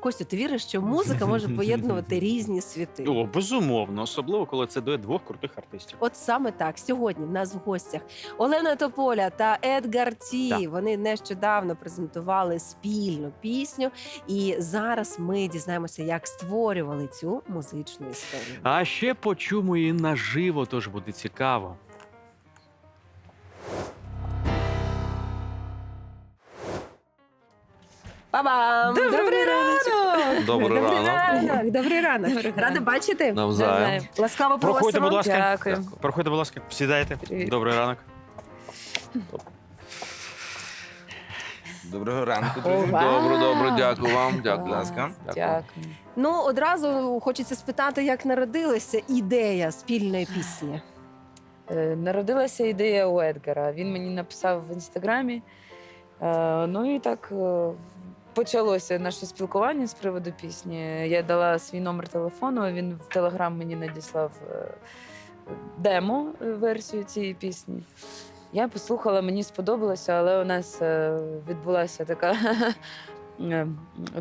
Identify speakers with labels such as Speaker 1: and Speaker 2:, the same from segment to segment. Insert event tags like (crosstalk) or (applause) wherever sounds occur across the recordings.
Speaker 1: Костю, ти віриш, що музика може (laughs) поєднувати різні світи?
Speaker 2: О, безумовно, особливо коли це дує двох крутих артистів.
Speaker 1: От саме так сьогодні в нас в гостях Олена Тополя та Едгар Ті.
Speaker 2: Так.
Speaker 1: Вони нещодавно презентували спільну пісню, і зараз ми дізнаємося, як створювали цю музичну історію.
Speaker 2: А ще почуємо її наживо, тож буде цікаво.
Speaker 1: Па-бам!
Speaker 3: Добрий
Speaker 1: ранок!
Speaker 3: Добрий ранок.
Speaker 1: ранок! Добрий ранок!
Speaker 4: Добрий ранок.
Speaker 1: Рада бачити.
Speaker 3: Навзаєм.
Speaker 1: Ласкаво
Speaker 2: Проходьте,
Speaker 1: просимо.
Speaker 2: будь ласка.
Speaker 4: Дякую.
Speaker 2: Проходьте, будь ласка, сідайте.
Speaker 4: Привіт.
Speaker 2: Добрий ранок.
Speaker 3: Доброго ранку, друзі.
Speaker 1: вау.
Speaker 3: Добре, добре, дякую вам. Дякую, будь ласка.
Speaker 4: Дякую.
Speaker 1: Ну одразу хочеться спитати, як народилася ідея спільної пісні.
Speaker 4: Е, Народилася ідея у Едгара. Він мені написав в інстаграмі. Е, Ну і так е, почалося наше спілкування з приводу пісні. Я дала свій номер телефону. Він в телеграм мені надіслав е, демо е, версію цієї пісні. Я послухала, мені сподобалося, але у нас е, відбулася така (laughs)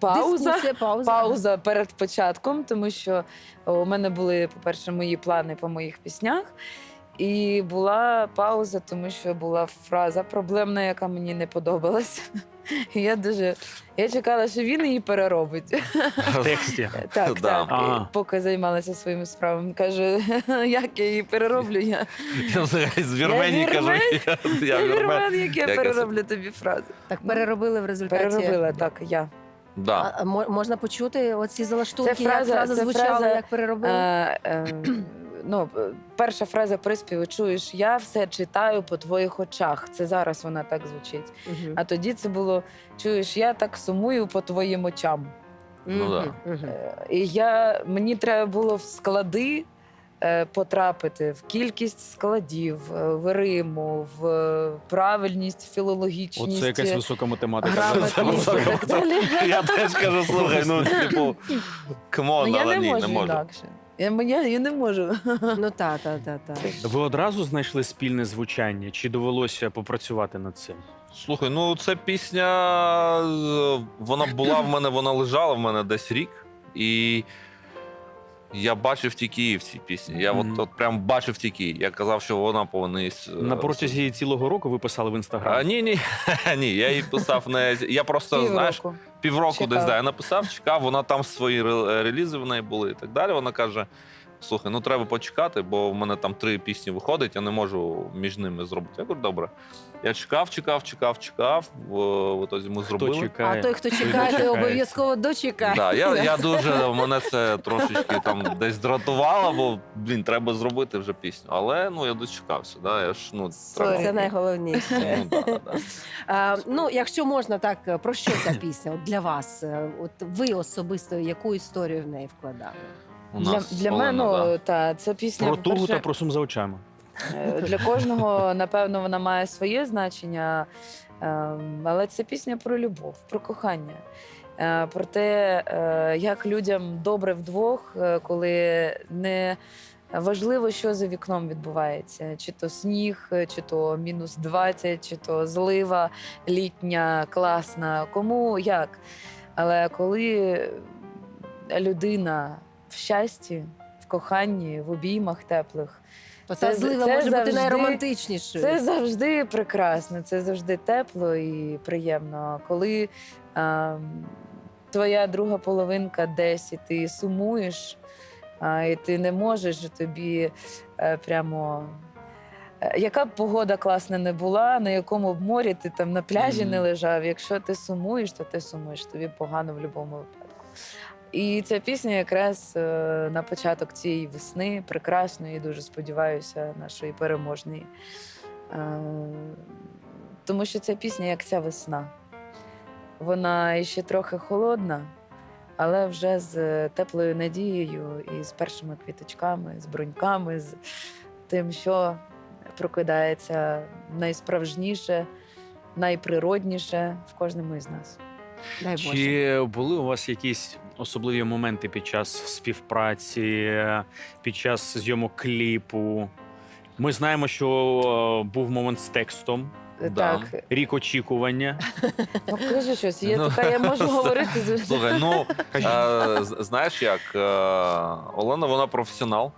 Speaker 4: пауза.
Speaker 1: Пауза.
Speaker 4: пауза перед початком, тому що у мене були, по-перше, мої плани по моїх піснях. І була пауза, тому що була фраза проблемна, яка мені не подобалась. І (laughs) я дуже я чекала, що він її переробить.
Speaker 2: В (laughs) тексті.
Speaker 4: Так,
Speaker 3: Да.
Speaker 4: так.
Speaker 2: Ага.
Speaker 4: І Поки займалася своїми справами. Каже, (laughs) як я її перероблю. Я,
Speaker 3: Я взагалі з Вірменії
Speaker 4: Я
Speaker 3: кажу. Я
Speaker 4: я
Speaker 3: вірмен.
Speaker 4: як я перероблю тобі фрази.
Speaker 1: Так переробили в результаті.
Speaker 4: Переробила так, я.
Speaker 3: Да.
Speaker 1: А, а мо- можна почути оці залаштунки,
Speaker 4: Це
Speaker 1: як
Speaker 4: фраза-
Speaker 1: фраза
Speaker 4: це
Speaker 1: звучала,
Speaker 4: фраза,
Speaker 1: як переробили?
Speaker 4: Е, е, ну, е, перша фраза приспіву чуєш, я все читаю по твоїх очах. Це зараз вона так звучить.
Speaker 1: Мгм.
Speaker 4: А тоді це було чуєш, я так сумую по твоїм очам.
Speaker 3: Ну да.
Speaker 4: Е, І я, мені треба було в склади е, потрапити, в кількість складів, в Риму, в правильність, філологічність.
Speaker 2: Оце якась висока математика.
Speaker 3: Я теж кажу, слухай, ну типу, камон, але ні, не можу.
Speaker 4: інакше. Я, я, я не можу.
Speaker 1: Ну та, та, та, та.
Speaker 2: Ви одразу знайшли спільне звучання, чи довелося попрацювати над цим?
Speaker 3: Слухай, ну це пісня, е, вона була в мене, вона лежала в мене десь рік. І я бачив тільки її в цій пісні. Я от, от прям бачив тільки її. Я казав, що вона повинна.
Speaker 2: На протязі цілого року ви писали в інстаграм.
Speaker 3: ні, ні, (laughs) ні, я її писав не. Я просто, знаєш,
Speaker 4: Півроку. Чекав.
Speaker 3: десь да, я написав, чекав, вона там свої ре- релізи в неї були і так далі. Вона каже: слухай, ну треба почекати, бо в мене там три пісні виходить, я не можу між ними зробити. Я кажу, добре. Я чекав, чекав, чекав, чекав. В, в ітозі ми
Speaker 2: Хто
Speaker 3: зробили.
Speaker 2: чекає?
Speaker 1: А той, хто чекає, той обов'язково дочекає.
Speaker 3: Да, я, я (laughs) дуже мене це трошечки там десь дратувало, бо блін, треба зробити вже пісню. Але ну я дочекався. Да, я ж ну
Speaker 4: Сорі.
Speaker 1: Це найголовніше.
Speaker 3: Ну, да, да. (laughs)
Speaker 1: А, ну, якщо можна так, про що ця пісня от для вас? Е, От ви особисто яку історію в неї вкладали?
Speaker 3: У
Speaker 4: Для,
Speaker 3: нас
Speaker 4: для
Speaker 3: Олена,
Speaker 4: мене
Speaker 3: да.
Speaker 4: ну, та, це пісня
Speaker 2: Про тугу та про сум за очами.
Speaker 4: Е, Для кожного, напевно, вона має своє значення, ем, але це пісня про любов, про кохання. Е, Про те, е, як людям добре вдвох, е, коли не важливо, що за вікном відбувається: чи то сніг, е, чи то мінус 20, чи то злива літня, класна, кому як. Але коли людина в щасті, в коханні, в обіймах теплих. Це-
Speaker 1: злива
Speaker 4: це
Speaker 1: може бути
Speaker 4: завжди-
Speaker 1: найромантичнішою.
Speaker 4: Це завжди прекрасно, це завжди тепло і приємно. Коли а, твоя друга половинка десь і ти сумуєш, а, і ти не можеш тобі е, прямо. е, Яка б погода класна не була, на якому б морі ти там на пляжі не лежав. Якщо ти сумуєш, то ти сумуєш, тобі погано в будь-якому випадку. І ця пісня якраз е, на початок цієї весни, прекрасної, дуже сподіваюся, нашої переможної. Е, Тому що ця пісня як ця весна. Вона ще трохи холодна, але вже з теплою надією і з першими квіточками, з бруньками, з тим, що прокидається найсправжніше, найприродніше в кожному із нас.
Speaker 1: Дай Боже.
Speaker 2: Чи були у вас якісь особливі моменти під час співпраці, під час зйомок кліпу? Ми знаємо, що е, був момент з текстом.
Speaker 3: Да.
Speaker 4: Так,
Speaker 2: Рік очікування. (laughs)
Speaker 4: ну кажи щось. Є
Speaker 3: Ну.
Speaker 4: така, я можу (laughs) говорити з
Speaker 3: Слухай, ну (laughs) е, знаєш як, е, Олена, вона професіонал.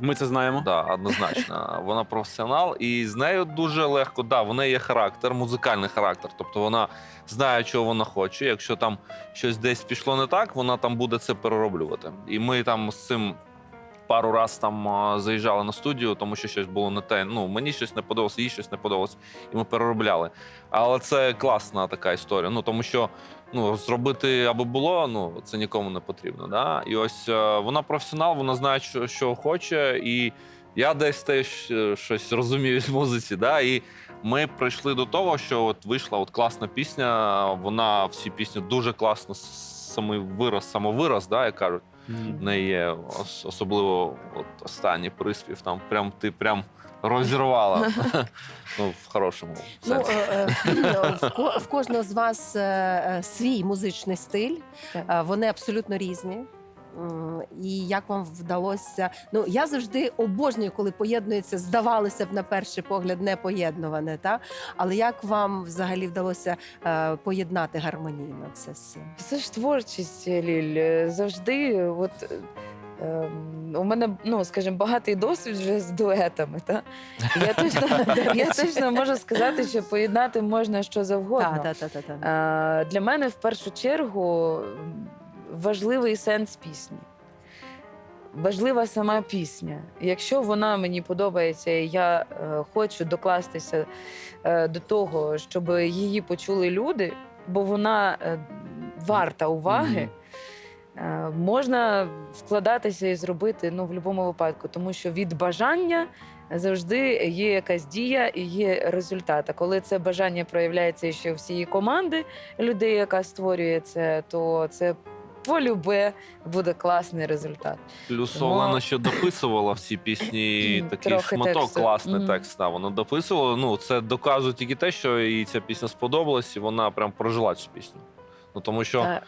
Speaker 2: Ми це знаємо.
Speaker 3: Да, однозначно. Вона професіонал, і з нею дуже легко. Да, в неї є характер, музикальний характер. Тобто вона знає, чого вона хоче. Якщо там щось десь пішло не так, вона там буде це перероблювати. І ми там з цим. Пару раз там заїжджали на студію, тому що щось було не те. Ну мені щось не подобалося, їй щось не подобалося, і ми переробляли. Але це класна така історія. Ну тому що ну зробити аби було, ну це нікому не потрібно. Да? І ось е, вона професіонал, вона знає, що, що хоче, і я десь теж е, щось розумію в музиці. Да? І ми прийшли до того, що от вийшла от класна пісня. Вона всі пісні дуже класно самий вираз, самовираз, да, як кажуть. В неї є ос- особливо от останній приспів. Там прям ти прям розірвала. (laughs) ну, в хорошому
Speaker 1: Ну,
Speaker 3: сенсі.
Speaker 1: е, е, в ко- в кожного з вас е, е, свій музичний стиль,
Speaker 4: Так.
Speaker 1: Е, вони абсолютно різні. І як вам вдалося? Ну я завжди обожнюю, коли поєднується, здавалося б, на перший погляд, не поєднуване, та але як вам взагалі вдалося е, поєднати гармонійно це все?
Speaker 4: Це ж творчість, Ліль. Завжди, от ем, у мене, ну скажімо, багатий досвід вже з дуетами. Та? Я (laughs) точно, я точно можу сказати, що поєднати можна що завгодно.
Speaker 1: Та, та, та, та, та.
Speaker 4: Е, Для мене в першу чергу важливий сенс пісні. Важлива сама пісня. Якщо вона мені подобається, і я е, хочу докластися е, до того, щоб її почули люди, бо вона е, варта уваги, е, можна вкладатися і зробити ну, в будь-якому випадку, тому що від бажання завжди є якась дія і є результат. А коли це бажання проявляється ще всієї команди людей, яка створює це, то це полюбе буде класний результат.
Speaker 3: Плюс
Speaker 4: Тому-
Speaker 3: Олена ще дописувала всі пісні, такий
Speaker 4: трохи
Speaker 3: шматок,
Speaker 4: тексту.
Speaker 3: класний
Speaker 4: Мгм.
Speaker 3: текст. Да, вона дописувала. Ну, це доказує тільки те, що їй ця пісня сподобалась, і вона прям прожила цю пісню. Ну тому що
Speaker 4: Та,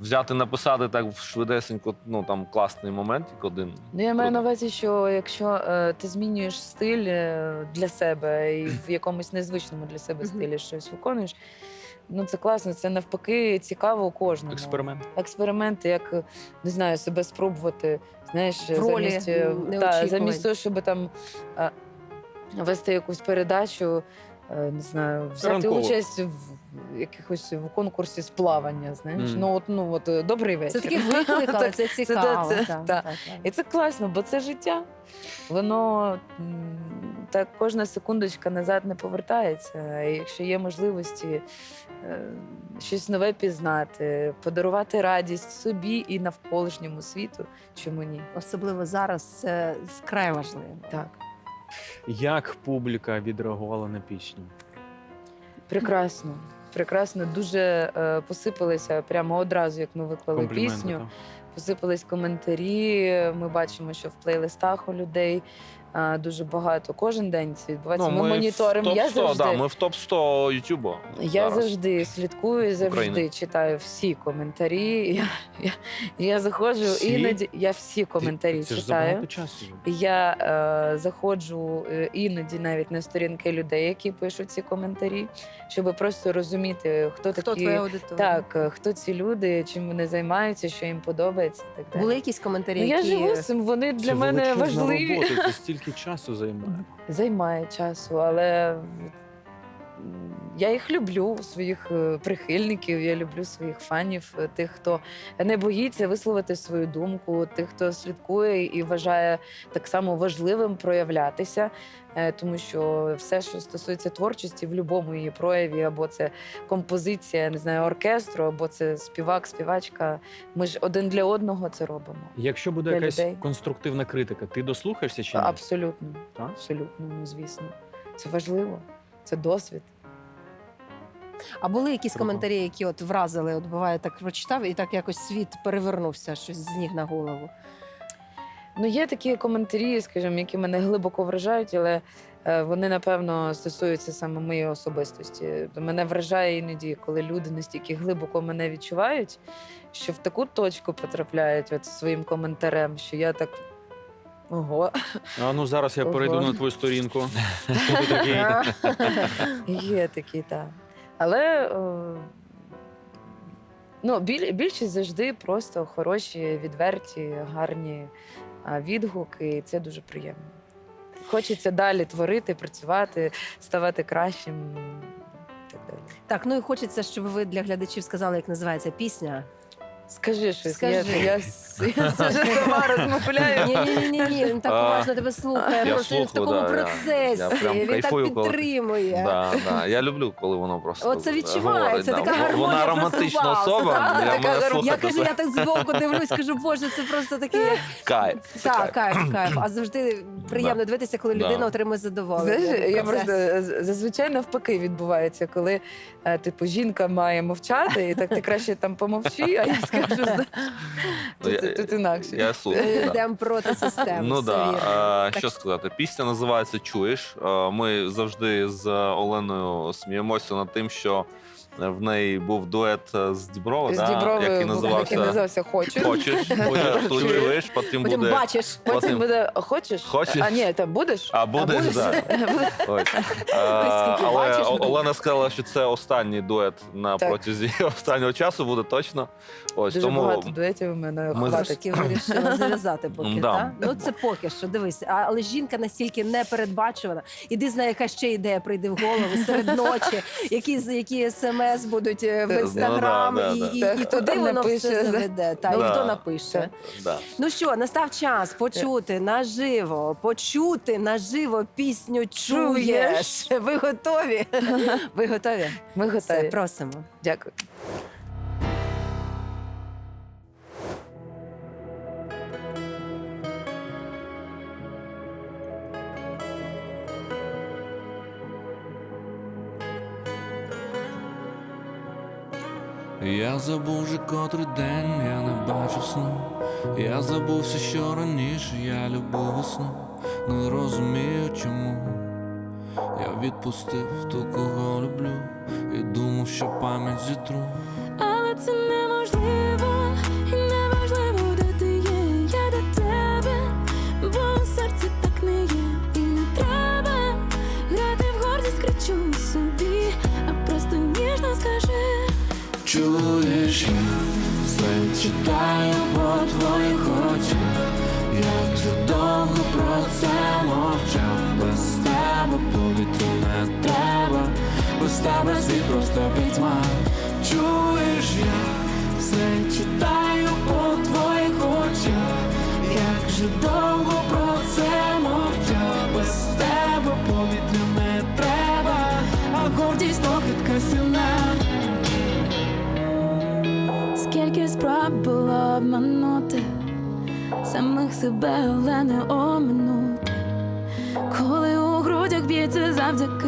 Speaker 3: взяти, написати так швидесенько, ну там класний моментик один.
Speaker 4: Ну, я маю на увазі, що якщо е, ти змінюєш стиль е, для себе і в якомусь незвичному для себе стилі щось виконуєш, ну це класно, це навпаки цікаво кожному.
Speaker 2: Експеримент.
Speaker 4: Експерименти, як не знаю, себе спробувати. Знаєш,
Speaker 1: В ролі,
Speaker 4: замість, е, та, замість того, щоб там вести якусь передачу. е, Не знаю, взяти
Speaker 2: Ранково.
Speaker 4: участь в якихось в конкурсі з плавання. Знаєш,
Speaker 2: Мгм.
Speaker 4: ну от ну от е, добрий вечір.
Speaker 1: Це такий виклик, але (laughs)
Speaker 4: Так,
Speaker 1: це
Speaker 4: це-
Speaker 1: цікаво.
Speaker 4: це-
Speaker 1: та,
Speaker 4: та.
Speaker 1: та, та.
Speaker 4: І це класно, бо це життя. Воно м, так кожна секундочка назад не повертається. І якщо є можливості е, щось нове пізнати, подарувати радість собі і навколишньому світу, чому ні?
Speaker 1: Особливо зараз це вкрай важливо.
Speaker 4: Так,
Speaker 2: Як публіка відреагувала на пісню?
Speaker 4: прекрасно. Прекрасно, дуже е, посипалися прямо одразу, як ми виклали пісню.
Speaker 2: так?
Speaker 4: Посипались коментарі. Ми бачимо, що в плейлистах у людей а, дуже багато. Кожен день це відбувається. ми,
Speaker 3: Ну, в
Speaker 4: моніторимо. Я
Speaker 3: 100,
Speaker 4: завжди,
Speaker 3: да, ми в топ 100 Ютубу.
Speaker 4: я
Speaker 3: зараз.
Speaker 4: завжди слідкую, завжди
Speaker 3: України.
Speaker 4: читаю всі коментарі. Я, я, я заходжу
Speaker 2: Всі?
Speaker 4: іноді. Я всі коментарі
Speaker 2: Це ж
Speaker 4: читаю.
Speaker 2: часу.
Speaker 4: Я е, заходжу е, іноді навіть на сторінки людей, які пишуть ці коментарі, щоб просто розуміти, хто,
Speaker 1: Хто
Speaker 4: такі.
Speaker 1: твоя аудиторія?
Speaker 4: Так, е, хто ці люди, чим вони займаються, що їм подобається. Так далі.
Speaker 1: Були якісь коментарі,
Speaker 4: Ну, я живу з цим, вони для
Speaker 2: Це
Speaker 4: мене важливі.
Speaker 2: Це стільки часу займає.
Speaker 4: Займає часу, але я їх люблю, своїх е, прихильників, я люблю своїх фанів, е, тих, хто не боїться висловити свою думку, тих, хто слідкує і вважає так само важливим проявлятися, Е, тому що все, що стосується творчості, в будь-якому її прояві, або це композиція, не знаю, оркестру, або це співак, співачка. Ми ж один для одного це робимо.
Speaker 2: Якщо буде
Speaker 4: Для
Speaker 2: якась
Speaker 4: людей.
Speaker 2: конструктивна критика, ти дослухаєшся чи ні?
Speaker 4: Абсолютно,
Speaker 2: Так?
Speaker 4: абсолютно, ну звісно. Це важливо, це досвід.
Speaker 1: А були якісь коментарі, які от вразили? От буває, так прочитав, і так якось світ перевернувся щось з ніг на голову.
Speaker 4: Ну, є такі коментарі, скажімо, які мене глибоко вражають, але е, вони, напевно, стосуються саме моєї особистості. Мене вражає іноді, коли люди настільки глибоко мене відчувають, що в таку точку потрапляють от своїм коментарем, що я так
Speaker 5: Ого,
Speaker 6: А ну зараз я
Speaker 5: Ого.
Speaker 6: перейду на твою сторінку. (laughs) Такий,
Speaker 5: є такі, так. Але ну, біль, більшість завжди просто хороші, відверті, гарні відгуки, і це дуже приємно. Хочеться далі творити, працювати, ставати кращим. Так,
Speaker 1: ну і хочеться, щоб ви для глядачів сказали, як називається пісня.
Speaker 5: Скажи щось,
Speaker 1: Скажи.
Speaker 5: Я, я, с- я вже сама розмовляю.
Speaker 1: Ні, ні, ні, ні, він так
Speaker 3: А,
Speaker 1: уважно тебе слухає.
Speaker 3: я
Speaker 1: Просто він в
Speaker 3: слухаю,
Speaker 1: такому
Speaker 3: да, я-
Speaker 1: процесі.
Speaker 3: я прям
Speaker 1: він так
Speaker 3: кайфую, коли-
Speaker 1: підтримує.
Speaker 3: Да, да. Я люблю, коли воно просто.
Speaker 1: Оце відчувається,
Speaker 3: говорить,
Speaker 1: така
Speaker 3: да.
Speaker 1: гармонія
Speaker 3: Вона
Speaker 1: просто
Speaker 3: романтична
Speaker 1: вау,
Speaker 3: особа.
Speaker 1: така
Speaker 3: Я,
Speaker 5: така
Speaker 3: мене
Speaker 5: гармонія.
Speaker 3: слухати
Speaker 1: Я кажу,
Speaker 3: це
Speaker 1: я так збоку дивлюсь, кажу, боже, це просто такий
Speaker 3: кайф. це
Speaker 1: так,
Speaker 3: кайф.
Speaker 1: кайф, кайф. А завжди приємно дивитися, коли
Speaker 3: Да.
Speaker 1: людина отримує задоволення.
Speaker 5: Знаєш, я просто з- зазвичай навпаки відбувається, коли е, типу жінка має мовчати, і так ти краще там помовчи, а я (laughs) скажу (laughs) «Знаєш,
Speaker 3: Ну, я-
Speaker 5: тут, тут інакше.
Speaker 3: Я
Speaker 1: Ми
Speaker 3: слухаю.
Speaker 1: йдемо проти системи.
Speaker 3: Ну да.
Speaker 1: Так
Speaker 3: що сказати? Пісня називається Чуєш. Ми завжди з Оленою сміємося над тим, що в неї був дует з Діброва,
Speaker 5: З
Speaker 3: да,
Speaker 5: Дібровою
Speaker 3: який називався
Speaker 5: який називався Хочеш.
Speaker 3: Хочеш, (laughs) буде тут
Speaker 5: чуєш,
Speaker 3: потім
Speaker 1: Потім
Speaker 3: буде.
Speaker 1: бачиш.
Speaker 5: Потім
Speaker 3: Потім-
Speaker 5: буде хочеш?
Speaker 3: Хочеш?
Speaker 5: А ні, там будеш?
Speaker 3: А будеш,
Speaker 1: будеш?
Speaker 3: да. (laughs) (laughs) Ось.
Speaker 1: скільки
Speaker 3: Але
Speaker 1: бачиш,
Speaker 3: О-
Speaker 1: буде.
Speaker 3: Олена сказала, що це останній дует на
Speaker 5: Так.
Speaker 3: протязі останнього часу буде точно. Ось
Speaker 5: Дуже
Speaker 3: тому
Speaker 5: багато дуетів у мене
Speaker 3: ми
Speaker 5: хватить.
Speaker 1: Трошки вирішила зав'язати поки,
Speaker 3: Да.
Speaker 1: так? Ну це поки що, дивись. А, але жінка настільки непередбачувана. Іди знає, яка ще ідея прийде в голову серед ночі, які, з- які смс будуть е, в
Speaker 3: Ну,
Speaker 1: інстаграм,
Speaker 3: да,
Speaker 1: і,
Speaker 3: да.
Speaker 1: і, і
Speaker 5: хто
Speaker 1: воно
Speaker 5: напише,
Speaker 1: все заведе. Та,
Speaker 3: Ну,
Speaker 1: і хто напише.
Speaker 3: да.
Speaker 1: Ну що, настав час почути наживо, почути наживо пісню Чуєш. Ви готові? (laughs) Ви готові?
Speaker 5: Ми
Speaker 1: Все,
Speaker 5: готові.
Speaker 1: просимо.
Speaker 5: Дякую.
Speaker 2: Я забув вже котрий день, я не бачу сну. Я забувся, що раніше я любив весну, не розумію чому. Я відпустив ту, кого люблю, і думав, що пам'ять зітру.
Speaker 4: Тебе
Speaker 2: світ просто пітьма. Чуєш, я все читаю по твоїх очах, як же довго про це мовчав, без тебе повітря не треба, а гордість нохитка сильна.
Speaker 4: Скільки спроб було обманути самих себе, але не оминути, коли у грудях б'ється завдяки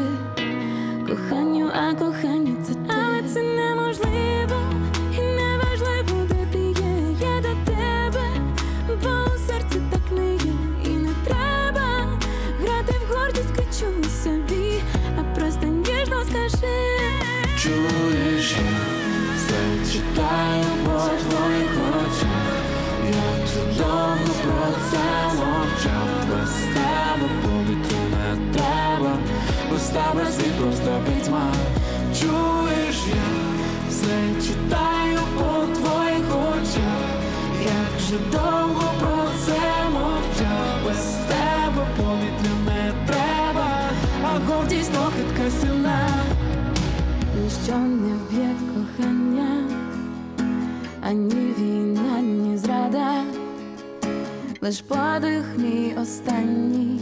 Speaker 4: лиш подих мій останній,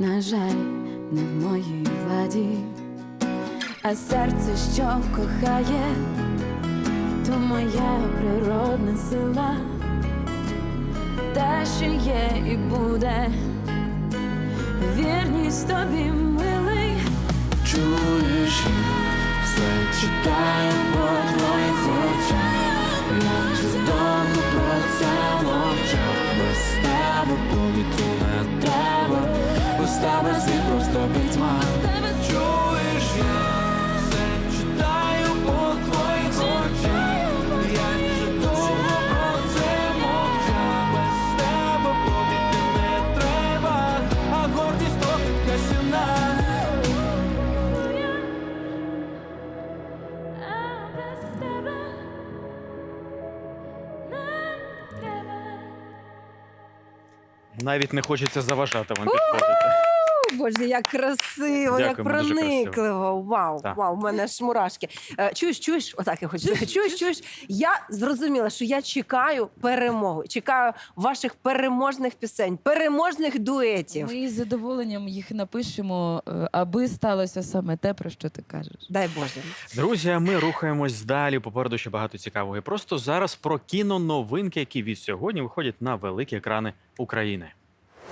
Speaker 4: на жаль, не в моїй владі, а серце, що кохає, то моя природна сила, те, що є і буде, вірність тобі милий.
Speaker 2: Чуєш, все читаю по твоїх очах, як же довго про це мовчав, тебе повітря не треба, без тебе світ просто пітьма. Навіть не хочеться заважати вам підходити.
Speaker 1: О, Боже, як красиво, як
Speaker 2: Дякуємо, дуже
Speaker 1: проникливо. Вау,
Speaker 2: Так.
Speaker 1: вау, у мене ж мурашки. Е, Чуєш, чуєш, отак я хочу. сказати. Чуєш, чуєш. Я зрозуміла, що я чекаю перемоги. Чекаю ваших переможних пісень, переможних дуетів.
Speaker 7: Ми із задоволенням їх напишемо, е, аби сталося саме те, про що ти кажеш.
Speaker 1: Дай Боже.
Speaker 2: Друзі, а ми рухаємось далі. Попереду ще багато цікавого. І просто зараз про кіноновинки, які від сьогодні виходять на великі екрани України.